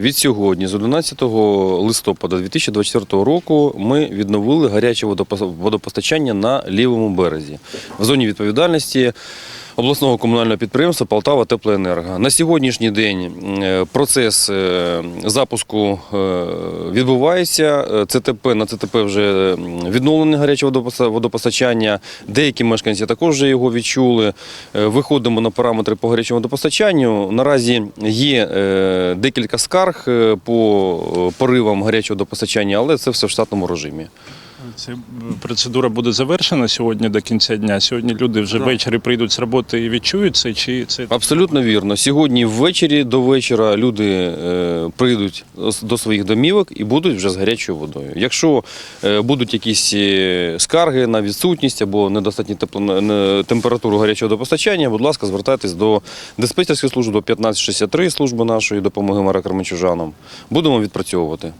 Від сьогодні, з 11 листопада 2024 року, ми відновили гаряче водопос- водопостачання на лівому березі. В зоні відповідальності обласного комунального підприємства Полтава Теплоенерго. На сьогоднішній день е, процес е, запуску е, відбувається. ЦТП на ЦТП вже відновлене гаряче водопоста- водопостачання. Деякі мешканці також вже його відчули. Виходимо на параметри по гарячому водопостачанню. Наразі є декілька скарг по поривам гарячого водопостачання, але це все в штатному режимі. Це процедура буде завершена сьогодні до кінця дня. Сьогодні люди вже ввечері прийдуть з роботи і відчують це, чи це Абсолютно вірно. Сьогодні ввечері до вечора люди е, прийдуть до своїх домівок і будуть вже з гарячою водою. Якщо е, будуть якісь е, скарги на відсутність або недостатню тепло, не- температуру гарячого водопостачання, будь ласка, звертайтесь до диспетчерської служби до 1563 служби нашої допомоги Мара Кармачужанам. Будемо відпрацьовувати.